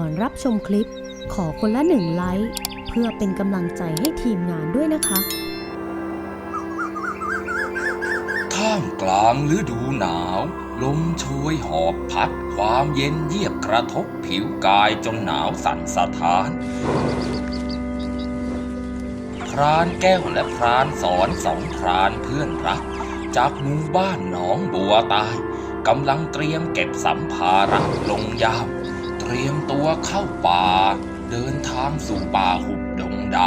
ก่อนรับชมคลิป ขอคนละหนึ่งไลค์ เพื่อเป็นกำลังใจให้ทีมงานด้วยนะคะ ท่ามกลางฤดูหนาว ลมโชยหอบพัด ความเย็นเยียบกระทบผิวกายจนหนาวสั่นสะท้านพรานแก้วและพรานสอนสองพรานเพื่อนรัก จากหมู่บ้านหนองบัวตายกำลังเตรียมเก็บสัมภาระลงยาม เตรียมตัวเข้าป่า เดินทางสู่ป่าหุบดงด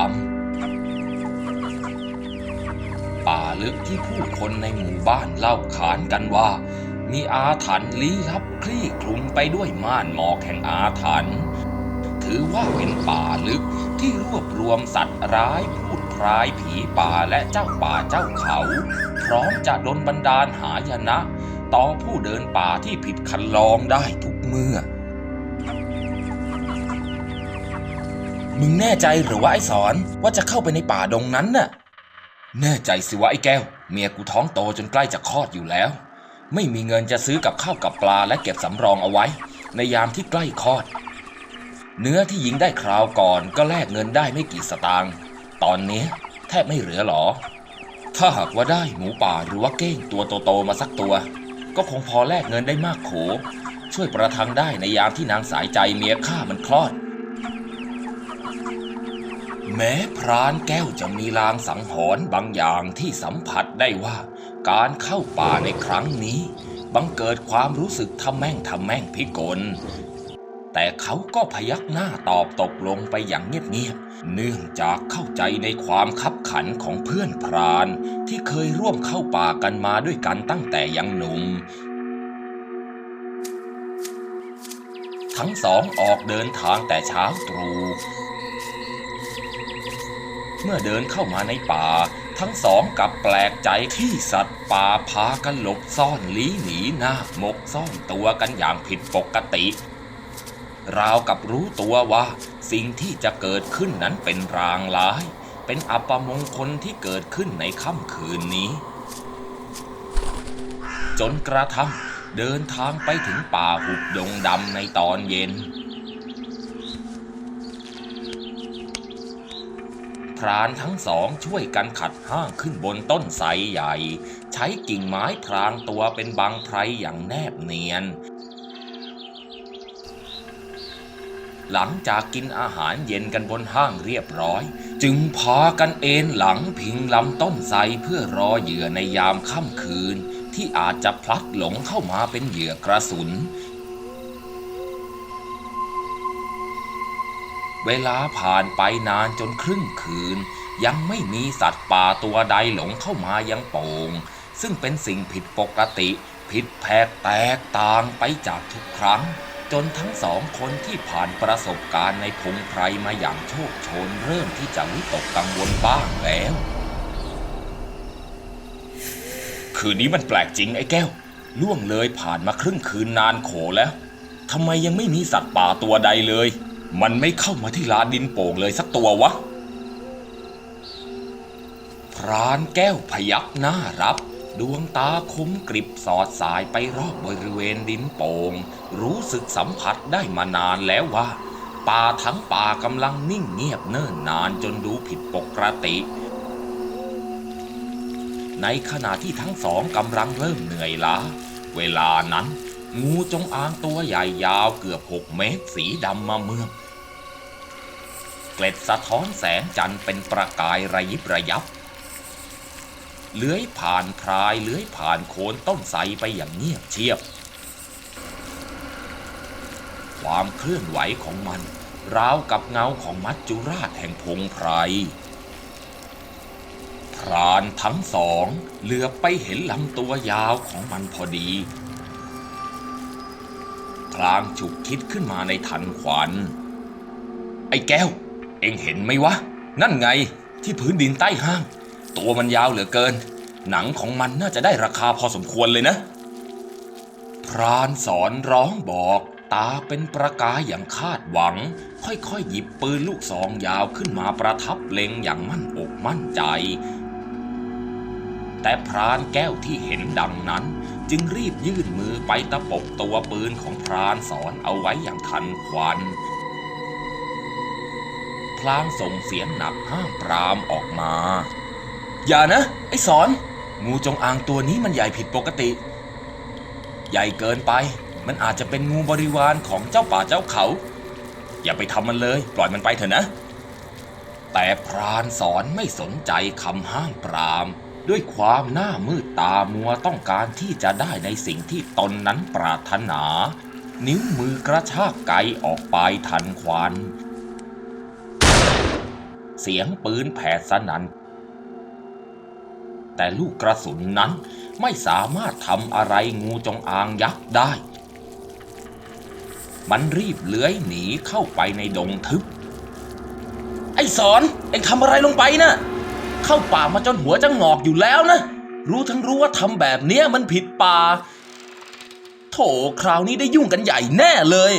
ำ ป่าลึกที่ผู้คนในหมู่บ้านเล่าขานกันว่า มีอาถรรพ์ลี้ลับคลี่คลุมไปด้วยม่านหมอกแห่งอาถรรพ์ถือว่าเป็นป่าลึกที่รวบรวมสัตว์ร้ายพูดพรายผีป่าและเจ้าป่าเจ้าเขา พร้อมจะดลบันดาลหายนะ ต่อผู้เดินป่าที่ผิดคันลองได้ทุกเมื่อ มึงแน่ใจหรือว่าไอ้สอนว่าจะเข้าไปในป่าดงนั้นน่ะ แน่ใจสิวะไอ้แก้ว เมียกูท้องโตจนใกล้จะคลอดอยู่แล้ว ไม่มีเงินจะซื้อกับข้าวกับปลาและเก็บสำรองเอาไว้ ในยามที่ใกล้คลอด เนื้อที่หญิงได้คราวก่อนก็แลกเงินได้ไม่กี่สตางค์ ตอนนี้แทบไม่เหลือหรอ ถ้าหากว่าได้หมูป่าหรือว่าเก้งตัวโตๆมาสักตัว ก็คงพอแลกเงินได้มากโข ช่วยประทังได้ในยามที่นางสายใจเมียข้ามันคลอด แม้พรานแก้วจะมีลางสังหรณ์บางอย่างที่สัมผัสได้ว่า การเข้าป่าในครั้งนี้ บังเกิดความรู้สึกทำแม่งทำแม่งพิกล แต่เขาก็พยักหน้าตอบตกลงไปอย่างเงียบๆ เนื่องจากเข้าใจในความคับขันของเพื่อนพรานที่เคยร่วมเข้าป่ากันมาด้วยกันตั้งแต่ยังหนุ่มทั้งสองออกเดินทางแต่เช้าตรู่ เมื่อเดินเข้ามาในป่า ทั้งสองกับแปลกใจที่สัตว์ป่าพากันหลบซ่อนลี้หนีหน้าหมกซ่อนตัวกันอย่างผิดปกติ ราวกับรู้ตัวว่า สิ่งที่จะเกิดขึ้นนั้นเป็นรางร้าย เป็นอัปมงคลที่เกิดขึ้นในค่ำคืนนี้ จนกระทั่งเดินทางไปถึงป่าหุบดงดำในตอนเย็น พรานทั้งสองช่วยกันขัดห้างขึ้นบนต้นไทรใหญ่ ใช้กิ่งไม้พรางตัวเป็นบางไพรอย่างแนบเนียน หลังจากกินอาหารเย็นกันบนห้างเรียบร้อย จึงพากันเอนหลังพิงลำต้นไทรเพื่อรอเหยื่อในยามค่ำคืน ที่อาจจะพลัดหลงเข้ามาเป็นเหยื่อกระสุน เวลาผ่านไปนานจนครึ่งคืน ยังไม่มีสัตว์ป่าตัวใดหลงเข้ามายังโป่ง ซึ่งเป็นสิ่งผิดปกติ ผิดแผกแตกต่างไปจากทุกครั้ง จนทั้งสองคนที่ผ่านประสบการณ์ในพงไพรมาอย่างโชคโชนเริ่มที่จะวิตกกังวลบ้างแล้ว คืนนี้มันแปลกจริงไอ้แก้ว ล่วงเลยผ่านมาครึ่งคืนนานโขแล้วทำไมยังไม่มีสัตว์ป่าตัวใดเลย มันไม่เข้ามาที่ลานดินโป่งเลยสักตัววะ พรานแก้วพยักหน้ารับ ดวงตาคมกริบสอดสายไปรอบบริเวณดินโป่ง รู้สึกสัมผัสได้มานานแล้วว่า ป่าทั้งป่ากำลังนิ่งเงียบเนิ่นนานจนดูผิดปกติ ในขณะที่ทั้งสองกำลังเริ่มเหนื่อยล้า เวลานั้น งูจงอางตัวใหญ่ยาวเกือบหกเมตรสีดำมาเมือง เกล็ดสะท้อนแสงจันทร์เป็นประกายระยิบระยับ เลื้อยผ่านพรายเลื้อยผ่านโคนต้นไทรไปอย่างเงียบเชียบ ความเคลื่อนไหวของมันราวกับเงาของมัจจุราชแห่งพงไพรพรานทั้งสองเหลือไปเห็นลำตัวยาวของมันพอดี ลางฉุกคิดขึ้นมาในทันขวัญ ไอ้แก้ว เอ็งเห็นไหมวะ นั่นไงที่พื้นดินใต้ห้าง ตัวมันยาวเหลือเกิน หนังของมันน่าจะได้ราคาพอสมควรเลยนะ พรานสอนร้องบอกตาเป็นประกายอย่างคาดหวัง ค่อยๆหยิบปืนลูกซองยาวขึ้นมาประทับเล็งอย่างมั่นอกมั่นใจ แต่พรานแก้วที่เห็นดังนั้น จึงรีบยื่นมือไปตะปบตัวปืนของพรานสอนเอาไว้อย่างทันควันพลางส่งเสียงหนักห้ามปรามออกมา อย่านะ ไอ้สอน งูจงอางตัวนี้มันใหญ่ผิดปกติ ใหญ่เกินไป มันอาจจะเป็นงูบริวารของเจ้าป่าเจ้าเขา อย่าไปทำมันเลย ปล่อยมันไปเถอะนะ แต่พรานสอนไม่สนใจคำห้ามปราม ด้วยความหน้ามืดตามัวต้องการที่จะได้ในสิ่งที่ตนนั้นปรารถนา นิ้วมือกระชากไกออกไปทันควัน เสียงปืนแผดสนั่นแต่ลูกกระสุนนั้นไม่สามารถทำอะไรงูจงอางยักษ์ได้ มันรีบเลื้อยหนีเข้าไปในดงทึบ ไอ้สอน เอ็งทำอะไรลงไปนะ่ะ เข้าป่ามาจนหัวจะงอกอยู่แล้วนะ รู้ทั้งรู้ว่าทำแบบเนี้ยมันผิดป่า โถคราวนี้ได้ยุ่งกันใหญ่แน่เลย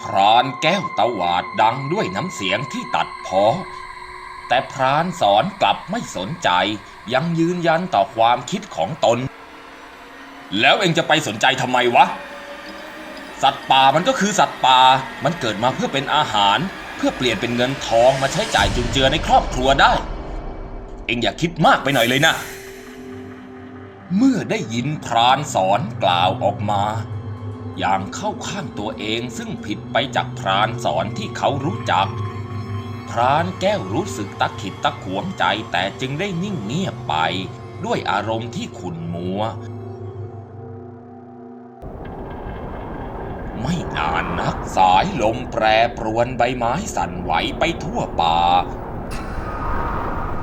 พรานแก้วตวาดดังด้วยน้ำเสียงที่ตัดพอ แต่พรานสอนกลับไม่สนใจ ยังยืนยันต่อความคิดของตน แล้วเองจะไปสนใจทำไมวะ สัตว์ป่ามันก็คือสัตว์ป่า มันเกิดมาเพื่อเป็นอาหาร เพื่อเปลี่ยนเป็นเงินทองมาใช้จ่ายจุนเจือในครอบครัวได้ เองอย่าคิดมากไปหน่อยเลยนะ เมื่อได้ยินพรานสอนกล่าวออกมา อย่างเข้าข้างตัวเองซึ่งผิดไปจากพรานสอนที่เขารู้จัก พรานแก้วรู้สึกตะขิดตะขวงใจแต่จึงได้นิ่งเงียบไปด้วยอารมณ์ที่ขุ่นมัว ไม่นานนักสายลมแปรปรวนใบไม้สั่นไหวไปทั่วป่า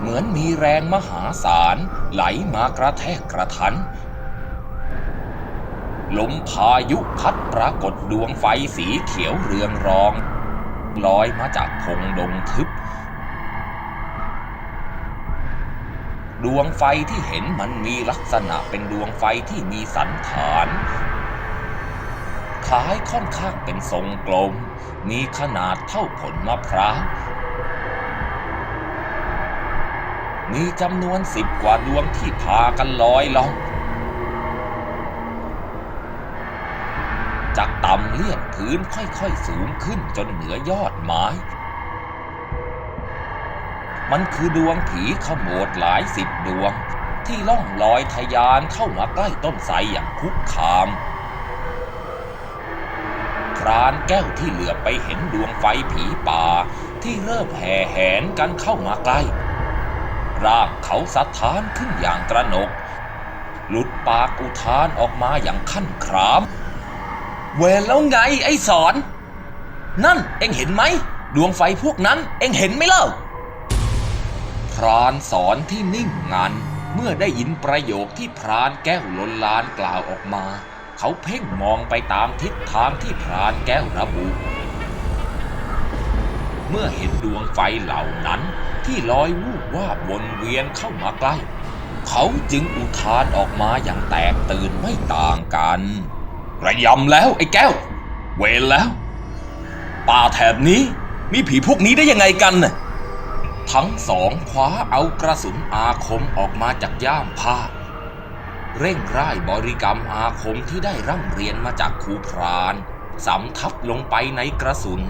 เหมือนมีแรงมหาศาลไหลมากระแทกกระทัน ลมพายุพัดปรากฏดวงไฟสีเขียวเรืองรอง ลอยมาจากพงดงทึบ ดวงไฟที่เห็นมันมีลักษณะเป็นดวงไฟที่มีสันฐานคล้ายค่อนข้างเป็นทรงกลม มีขนาดเท่าผลมะพร้าว มีจำนวนสิบกว่าดวงที่พากันลอยล่องจากต่ำเลียดพื้นค่อยๆสูงขึ้นจนเหนือยอดไม้ มันคือดวงผีขโมดหลายสิบดวง ที่ล่องลอยทะยานเข้ามาใกล้ต้นไทรอย่างคุกคามพรานแก้วที่เหลือไปเห็นดวงไฟผีป่าที่เริ่มแห่แหนกันเข้ามาใกล้ ร่างเขาสะท้านขึ้นอย่างตระหนก หลุดปากอุทานออกมาอย่างขั้นคราม เวรแล้วไงไอ้สอน นั่นเอ็งเห็นไหม ดวงไฟพวกนั้นเอ็งเห็นไหมเล่า พรานสอนที่นิ่งงันเมื่อได้ยินประโยคที่พรานแก้วลนลานกล่าวออกมา เขาเพ่งมองไปตามทิศทางที่พรานแก้วระบุ เมื่อเห็นดวงไฟเหล่านั้นที่ลอยวูบว่าบวนเวียนเข้ามาใกล้ เขาจึงอุทานออกมาอย่างแตกตื่นไม่ต่างกันระยำแล้วไอ้แก้ว เวรแล้ว ป่าแถบนี้มีผีพวกนี้ได้ยังไงกันน่ะทั้งสองคว้าเอากระสุนอาคมออกมาจากย่ามผ้า เร่งร่ายบริกรรมอาคมที่ได้ร่ำเรียนมาจากครูพรานสำทับลงไปในกระสุน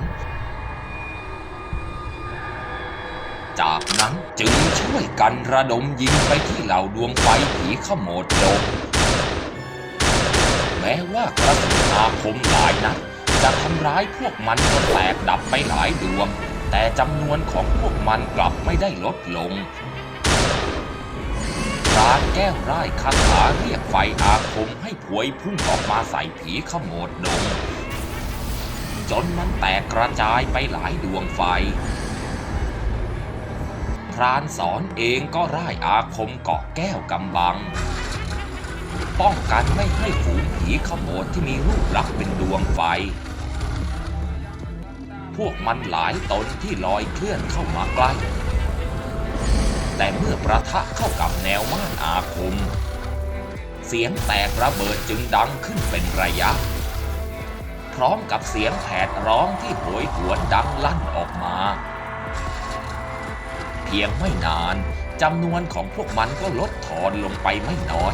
จากนั้นจึงช่วยกันระดมยิงไปที่เหล่าดวงไฟผีขโมดดงแม้ว่ากระสุนอาคมหลายนัดจะทำร้ายพวกมันจนแตกดับไปหลายดวง แต่จำนวนของพวกมันกลับไม่ได้ลดลงพรานแก้วร่ายคาถาเรียกไฟอาคมให้พวยพุ่งออกมาใส่ผีขโมดดงจนมันแตกกระจายไปหลายดวงไฟ รานสอนเองก็ร่ายอาคมเกาะแก้วกำบัง ป้องกันไม่ให้ฝูงผีขโมดที่มีรูปลักษณ์เป็นดวงไฟ พวกมันหลายตนที่ลอยเคลื่อนเข้ามาใกล้ แต่เมื่อประทะเข้ากับแนวม่านอาคม เสียงแตกระเบิดจึงดังขึ้นเป็นระยะ พร้อมกับเสียงแผดร้องที่โหยหวนดังลั่นออกมา พียงไม่นานจำนวนของพวกมันก็ลดทอนลงไปไม่น้อย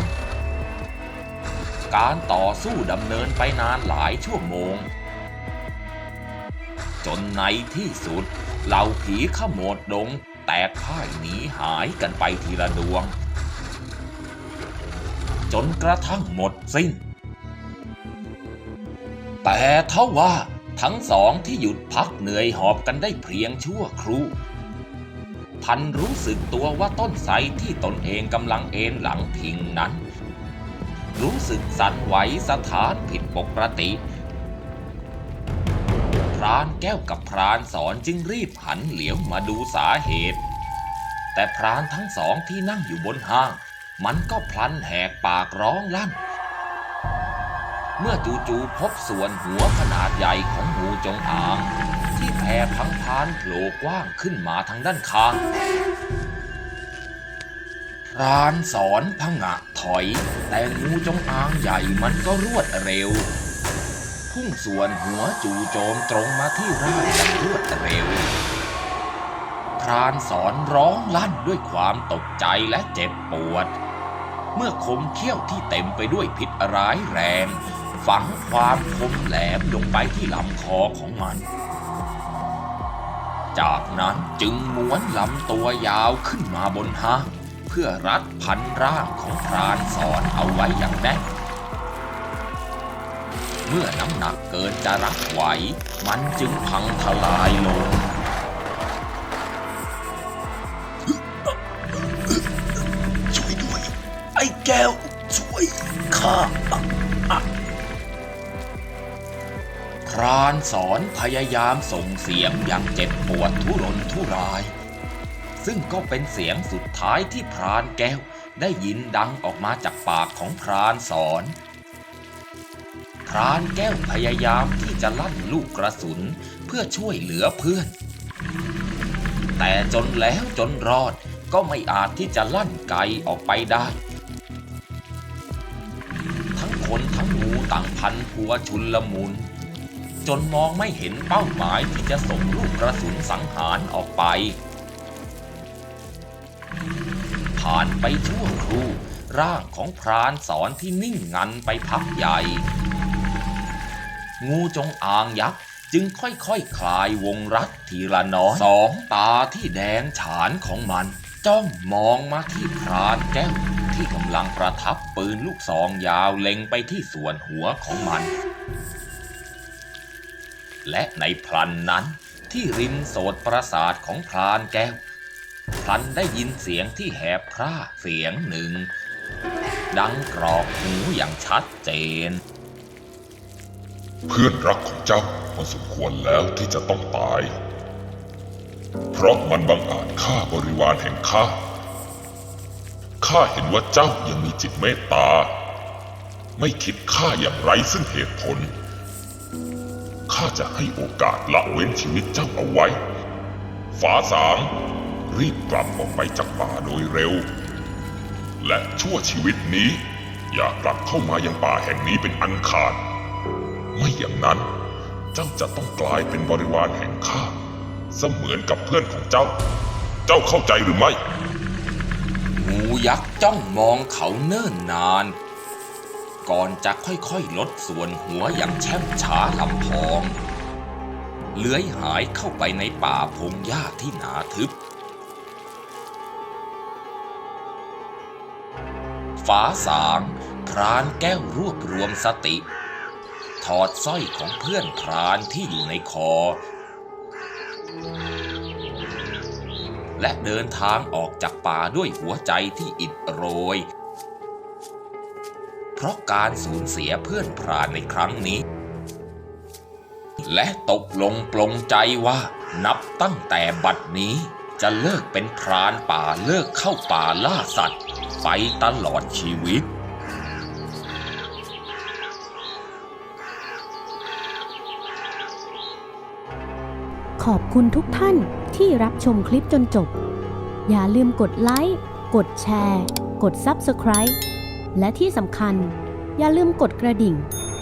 การต่อสู้ดำเนินไปนานหลายชั่วโมง จนในที่สุด เหล่าผีขโมดดง แตกพ่ายหนีหายกันไปทีละดวง จนกระทั่งหมดสิ้น แต่เท่าว่าทั้งสองที่หยุดพักเหนื่อยหอบกันได้เพียงชั่วครู่ พันรู้สึกตัวว่าต้นไทรที่ตนเองกำลังเอนหลังพิงนั้น รู้สึกสั่นไหวสถานผิดปกติพรานแก้วกับพรานสอนจึงรีบหันเหลียวมาดูสาเหตุ แต่พรานทั้งสองที่นั่งอยู่บนห้าง มันก็พลันแหกปากร้องลั่น เมื่อจู่ๆพบส่วนหัวขนาดใหญ่ของงูจงอาง ที่แผ่พังพานโผล่กว้างขึ้นมาทางด้านข้างพรานสอนพงะถอย แต่งูจงอางใหญ่มันก็รวดเร็ว พุ่งส่วนหัวจู่โจมตรงมาที่ร่างอย่างรวดเร็วพรานสอนร้องลั่นด้วยความตกใจและเจ็บปวด เมื่อคมเขี้ยวที่เต็มไปด้วยพิษร้ายแรง ฝังความคมแหลมลงไปที่ลำคอของมัน จากนั้นจึงม้วนลำตัวยาวขึ้นมาบนหางเพื่อรัดพันร่างของพรานสอนเอาไว้อย่างแน่นเมื่อน้ำหนักเกินจะรับไหว มันจึงพังทลายลง ช่วยด้วย ไอ้แก้ว รานสอนพยายามส่งเสียงอย่างเจ็บปวดทุรนทุราย ซึ่งก็เป็นเสียงสุดท้ายที่พรานแก้วได้ยินดังออกมาจากปากของพรานสอนพรานแก้วพยายามที่จะลั่นลูกกระสุนเพื่อช่วยเหลือเพื่อน แต่จนแล้วจนรอดก็ไม่อาจที่จะลั่นไกออกไปได้ ทั้งคนทั้งงูต่างพันพัวชุนละมุน จนมองไม่เห็นเป้าหมายที่จะส่งลูกกระสุนสังหารออกไป ผ่านไปชั่วครู่ร่างของพรานสอนที่นิ่งงันไปพักใหญ่ งูจงอางยักษ์จึงค่อยๆคคลายวงรัดทีละน้อยสองตาที่แดงฉานของมัน จ้องมองมาที่พรานแก้วที่กำลังประทับปืนลูกซองยาวเล็งไปที่ส่วนหัวของมัน และในพลันนั้นที่ริมโสดประสาทของพรานแก้ว พลันได้ยินเสียงที่แหบพร่าเสียงหนึ่ง ดังกรอกหูอย่างชัดเจน เพื่อนรักของเจ้ามันสมควรแล้วที่จะต้องตาย เพราะมันบังอาจฆ่าบริวารแห่งข้าข้าเห็นว่าเจ้ายังมีจิตเมตตา ไม่คิดฆ่าอย่างไรซึ่งเหตุผล ข้าจะให้โอกาสละเว้นชีวิตเจ้าเอาไว้ฟ้าสางรีบกลับออกไปจากป่าโดยเร็ว และชั่วชีวิตนี้ อย่ากลับเข้ามายังป่าแห่งนี้เป็นอันขาด ไม่อย่างนั้นเจ้าจะต้องกลายเป็นบริวารแห่งข้าเสมือนกับเพื่อนของเจ้า เจ้าเข้าใจหรือไม่ งูยักษ์จ้องมองเขาเนิ่นนาน ก่อนจะค่อยๆลดส่วนหัวอย่างแช่มช้าลำพอง เลื้อยหายเข้าไปในป่าพงหญ้าที่หนาทึบ ฟ้าสางพรานแก้วรวบรวมสติ ถอดสร้อยของเพื่อนพรานที่อยู่ในคอ และเดินทางออกจากป่าด้วยหัวใจที่อิดโรย เพราะการสูญเสียเพื่อนพรานในครั้งนี้ และตกลงปลงใจว่านับตั้งแต่บัดนี้จะเลิกเป็นพรานป่าเลิกเข้าป่าล่าสัตว์ ไปตลอดชีวิตขอบคุณทุกท่านที่รับชมคลิปจนจบ อย่าลืมกดไลค์ กดแชร์ กด Subscribe และที่สำคัญ อย่าลืมกดกระดิ่ง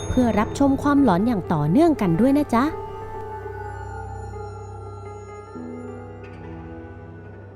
เพื่อรับชมความหลอนอย่างต่อเนื่องกันด้วยนะจ๊ะ